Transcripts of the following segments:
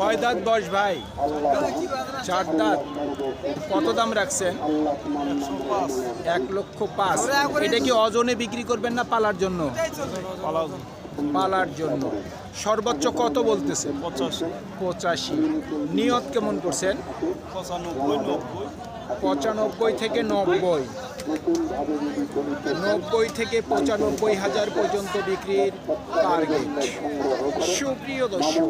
কয় দাঁত বয়স ভাই। চার দাঁত। কত দাম রাখছেন? এক লক্ষ পাঁচ। এটা কি ওজনে বিক্রি করবেন না পালার জন্য? পালার জন্য। সর্বোচ্চ কত বলতেছে পঁচাশি। নিয়ত কেমন করছেন? পঁচানব্বই থেকে নব্বই। নব্বই থেকে পঁচানব্বই হাজার পর্যন্ত বিক্রির টার্গেট সুপ্রিয় দর্শক,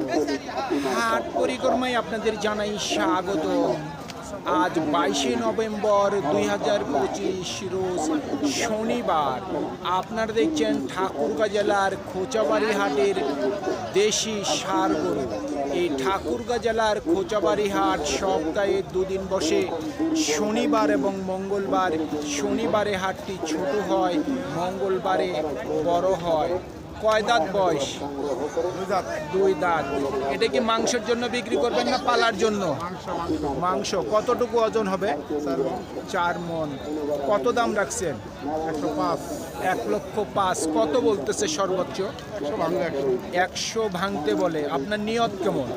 হাট পরিক্রমায় আপনাদের জানাই স্বাগত। আজ বাইশে নভেম্বর দুই হাজার পঁচিশ রোজ শনিবার। আপনারা দেখছেন ঠাকুরগাঁ জেলার খোঁচাবাড়ি হাটের দেশি সার গরু। এই ঠাকুরগাঁ জেলার খোঁচাবাড়ি হাট সপ্তাহে দুদিন বসে শনিবার এবং মঙ্গলবার শনিবারে হাটটি ছোট হয়, মঙ্গলবারে বড় হয়। কয় দাঁত বয়স? দুই দাঁত। এটা কি মাংসের জন্য বিক্রি করবেন না পালার জন্য? মাংস। কতটুকু ওজন হবে? চার মন। কত দাম রাখছেন? এক লক্ষ পাঁচ। কত বলতেছে সর্বোচ্চ? একশো ভাঙতে বলে। আপনার নিয়ত কেমন?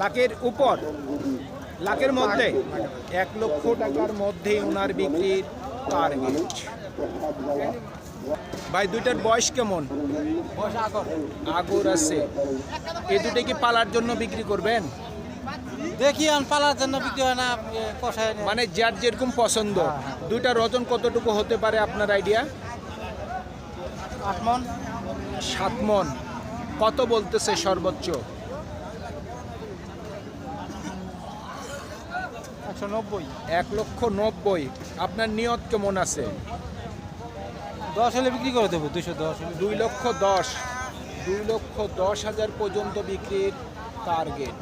লাখের উপর? লাখের মধ্যে? এক লক্ষ টাকার মধ্যে ওনার বিক্রির টার্গেট ভাই দুইটার বয়স কেমন? আগর আছে। এই দুটো কি পালার জন্য বিক্রি করবেন? দেখি আন পালার জন্য বিক্রি হয় না কষায় মানে যার যেরকম পছন্দ। দুইটার ওজন কতটুকু হতে পারে আপনার আইডিয়া? আট মন সাত মন কত বলতেছে সর্বোচ্চ? একশো নব্বই। এক লক্ষ নব্বই। আপনার নিয়ত কেমন আছে? দশ হলে বিক্রি করে দেবো দুশো দশ দুই লক্ষ দশ দুই লক্ষ দশ হাজার পর্যন্ত বিক্রির টার্গেট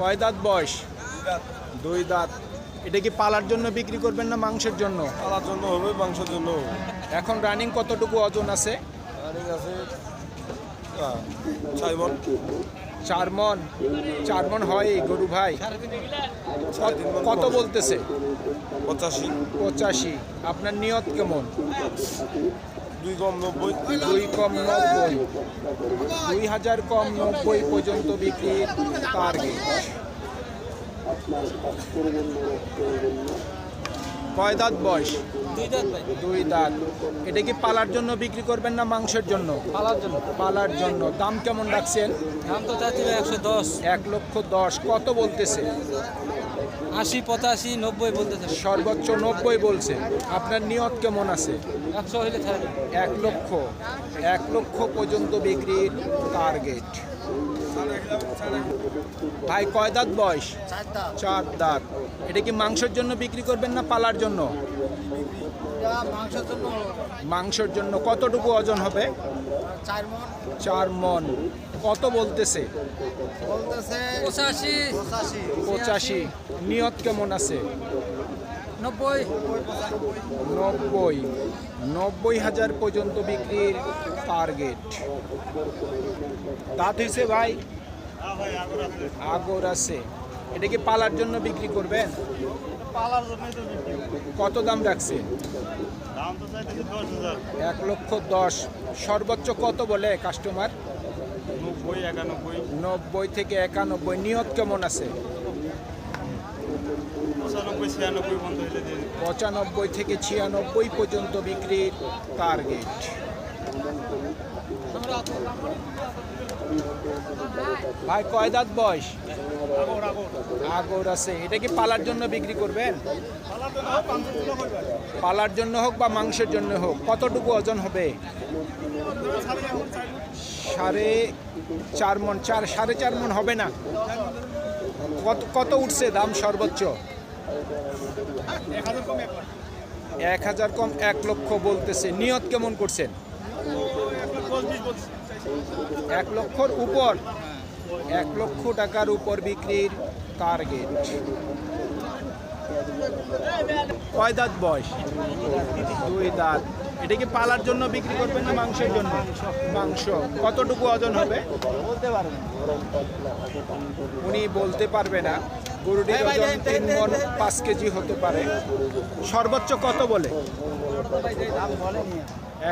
কয় দাঁত বয়স? দুই দাঁত। এটা কি পালার জন্য বিক্রি করবেন না মাংসের জন্য? পালার জন্য হবে মাংসের জন্য এখন রানিং কতটুকু ওজন আছে? রানিং আছে ছয় চার মন চার মন হয় গরু ভাই। কত বলতেছে? পঁচাশি। পঁচাশি। আপনার নিয়ত কেমন? দুই কম নব্বই। দুই কম নব্বই। দুই হাজার কম নব্বই পর্যন্ত বিক্রির টার্গেট কয় দাঁত বয়স? দুই দাঁত দুই দাঁত। এটা কি পালার জন্য বিক্রি করবেন না মাংসের জন্য? পালার জন্য। পালার জন্য। দাম কেমন রাখছেন? দাম তো চাচ্ছি ভাই একশো দশ। এক লক্ষ দশ। কত বলতেছে? আশি পঁচাশি নব্বই বলতেছে। সর্বোচ্চ নব্বই বলছে। আপনার নিয়ত কেমন আছে? একশো হইলে এক লক্ষ। এক লক্ষ পর্যন্ত বিক্রির টার্গেট ভাই কয় দাঁত বয়স? চার দাঁত। এটা কি মাংসের জন্য বিক্রি করবেন না পালার জন্য? মাংসের জন্য কতটুকু ওজন হবে? চার মন। কত বলতেছে? বলতেছে পঁচাশি। পঁচাশি। পঁচাশি। নিয়ত কেমন আছে? নব্বই। নব্বই। নব্বই হাজার পর্যন্ত বিক্রির টার্গেট দাঁত হয়েছে ভাই? আগর আছে। এটা কি পালার জন্য বিক্রি করবেন? পালার কত দাম রাখছে? এক লক্ষ দশ। সর্বোচ্চ কত বলে কাস্টমার নব্বই থেকে একানব্বই। নিয়ত কেমন আছে। পঁচানব্বই থেকে ছিয়ানব্বই পর্যন্ত বিক্রির টার্গেট ভাই, কয় দাঁত বয়স? আগর আছে। এটা কি পালার জন্য বিক্রি করবেন? পালার জন্য হোক বা মাংসের জন্য হোক, কতটুকু ওজন হবে? সাড়ে চার মন চার, সাড়ে চার মন হবে না? কত কত উঠছে দাম সর্বোচ্চ? এক হাজার কম এক লক্ষ বলতেছে। নিয়ত কেমন করছেন? এক লক্ষর উপর, এক লক্ষ টাকার উপর বিক্রির টার্গেট কয় দাঁত বয়স? দুই দাঁত। এটা কি পালার জন্য বিক্রি করবেন না মাংসের জন্য? মাংস। কতটুকু ওজন হবে? উনি বলতে পারবে না। গরুটির ওজন তিন মন পাঁচ কেজি হতে পারে। সর্বোচ্চ কত বলে?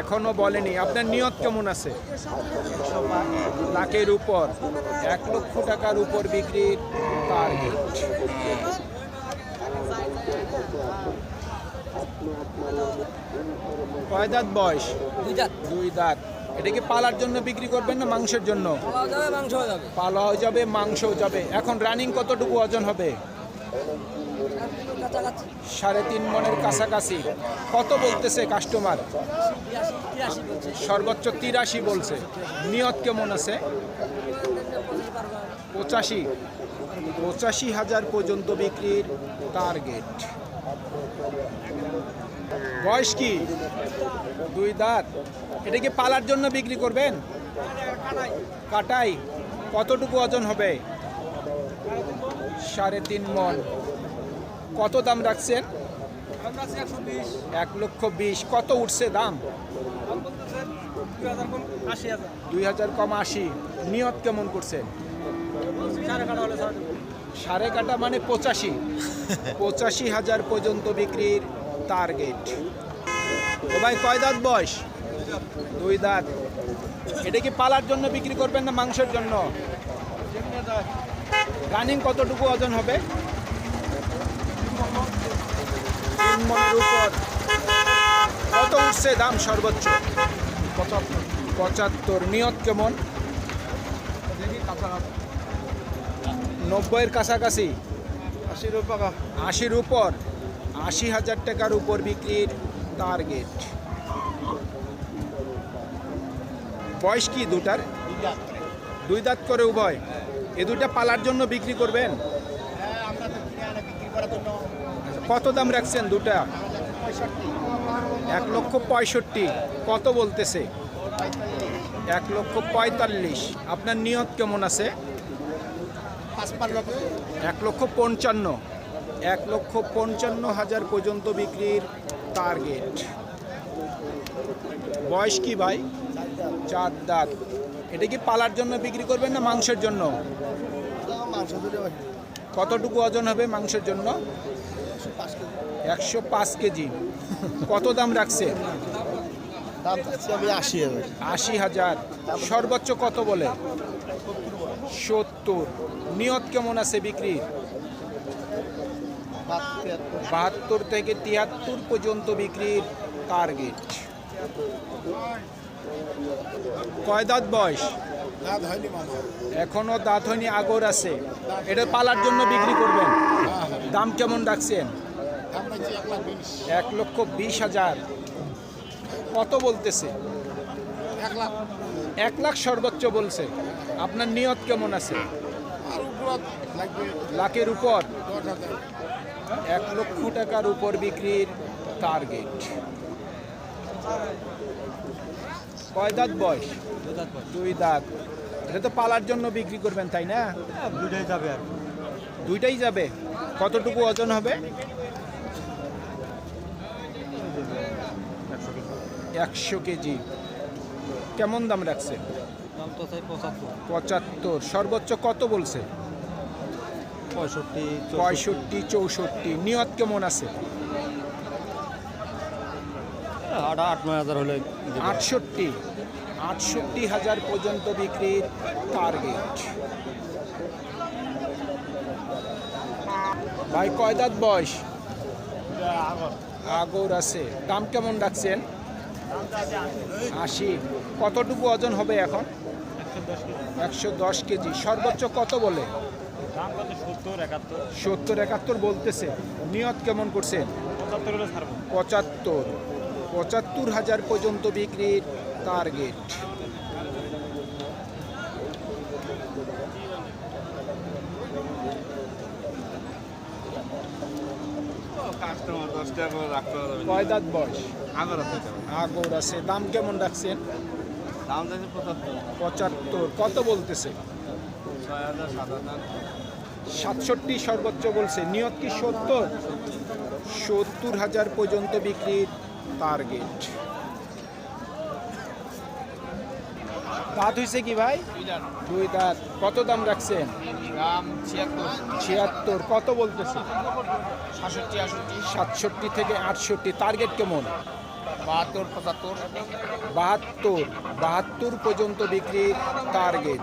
এখনও বলেনি। আপনার নিয়ত কেমন আছে? লাখের উপর। এক লক্ষ টাকার উপর বিক্রির টার্গেট কয় দাঁত বয়স? দুই দাঁত। এটা কি পালার জন্য বিক্রি করবেন না মাংসের জন্য? মাংস হয়ে যাবে। মাংসও যাবে। এখন রানিং কতটুকু ওজন হবে? সাড়ে তিন মনের কাছাকাছি। কত বলতেছে কাস্টমার সর্বোচ্চ তিরাশি বলছে। নিয়ত কেমন আছে? পঁচাশি। পঁচাশি হাজার পর্যন্ত বিক্রির টার্গেট বয়স কি? দুই দাঁত। এটা কি পালার জন্য বিক্রি করবেন? কাটাই। কতটুকু ওজন হবে? সাড়ে তিন মন। কত দাম রাখছেন? এক লক্ষ বিশ। কত উঠছে দাম? দুই হাজার কম আশি। নিয়ত কেমন ছাড় সাড়ে কাটা মানে পঁচাশি। পঁচাশি হাজার পর্যন্ত বিক্রির টার্গেট। ও ভাই কয় দাঁত বয়স? দুই দাঁত। এটা কি পালার জন্য বিক্রি করবেন না মাংসের জন্য? রানিং কতটুকু ওজন হবে? উপর। কত উঠছে দাম সর্বোচ্চ? পঁচাত্তর। নিয়ত কেমন? নব্বইয়ের কাছাকাছি? আশির টাকা আশির উপর। আশি হাজার টাকার উপর বিক্রির টার্গেট বয়স কি দুটার? দুই দাঁত করে উভয়। এ দুটা পালার জন্য বিক্রি করবেন? কত দাম রাখছেন দুটা? এক লক্ষ পঁয়ষট্টি। কত বলতেছে? এক লক্ষ পঁয়তাল্লিশ। আপনার নিয়ত কেমন আছে? এক লক্ষ পঞ্চান্ন। এক লক্ষ পঞ্চান্ন হাজার পর্যন্ত বিক্রির টার্গেট বয়স কি ভাই? চার দাঁত। এটা কি পালার জন্য বিক্রি করবেন না মাংসের জন্য? কতটুকু ওজন হবে মাংসের জন্য? একশো পাঁচ কেজি। কত দাম রাখছে? আশি হাজার। সর্বোচ্চ কত বলে? সত্তর। নিয়ত কেমন আছে বিক্রির? বাহাত্তর থেকে তিয়াত্তর পর্যন্ত বিক্রির টার্গেট কয় দাঁত বয়স? এখনও দাঁত হয়নি আগর আছে। এটা পালার জন্য বিক্রি করবেন। দাম কেমন রাখছেন? এক লক্ষ বিশ হাজার। কত বলতেছে? এক লাখ। সর্বোচ্চ বলছে। আপনার নিয়ত কেমন আছে? লাখের উপর? এক লক্ষ টাকার উপর বিক্রির টার্গেট কয় দাঁত বয়স? দুই দাঁত এটা তো পালার জন্য বিক্রি করবেন তাই না? দুইটাই যাবে আর দুইটাই যাবে। কতটুকু ওজন হবে? একশো কেজি। কেমন দাম রাখছে? পঁচাত্তর। সর্বোচ্চ কত বলছে? পঁয়ষট্টি পঁয়ষট্টি চৌষট্টি। নিয়ত কেমন আছে? আট আট নয় হাজার হলে আটষট্টি। আটষট্টি হাজার পর্যন্ত বিক্রির টার্গেট ভাই কয় দাঁত বয়স? আগর আছে। দাম কেমন রাখছেন? আশি। কতটুকু ওজন হবে এখন? একশো দশ কেজি। সর্বোচ্চ কত বলে? সত্তর একাত্তর? বলতেছে। নিয়ত কেমন করছেন পঁচাত্তর পঁচাত্তর। হাজার পর্যন্ত বিক্রির টার্গেট কয় দাঁত বয়স? আগর আছে দাম কেমন রাখছেন? দাম পঁচাত্তর। পঁচাত্তর। কত বলতেছে? ছয় হাজার সাত হাজার। সাতষট্টি সর্বোচ্চ বলছে। নিয়ত কি সত্তর? সত্তর হাজার পর্যন্ত বিক্রির টার্গেট দাঁত হয়েছে কি ভাই? দুই দাঁত। কত দাম রাখছেন? ছিয়াত্তর। কত বলতেছে? সাতষট্টি সাতষট্টি থেকে আটষট্টি। টার্গেট কেমন? বাহাত্তর পঁচাত্তর। বাহাত্তর। বাহাত্তর পর্যন্ত বিক্রির টার্গেট